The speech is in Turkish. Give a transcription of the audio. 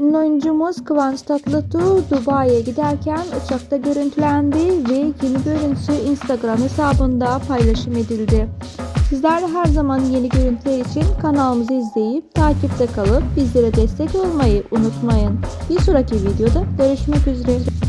Ünlü oyuncumuz Kıvanç Tatlıtuğ Dubai'ye giderken uçakta görüntülendi ve yeni görüntüsü Instagram hesabında paylaşım edildi. Sizler de her zaman yeni görüntüler için kanalımızı izleyip takipte kalıp bizlere destek olmayı unutmayın. Bir sonraki videoda görüşmek üzere.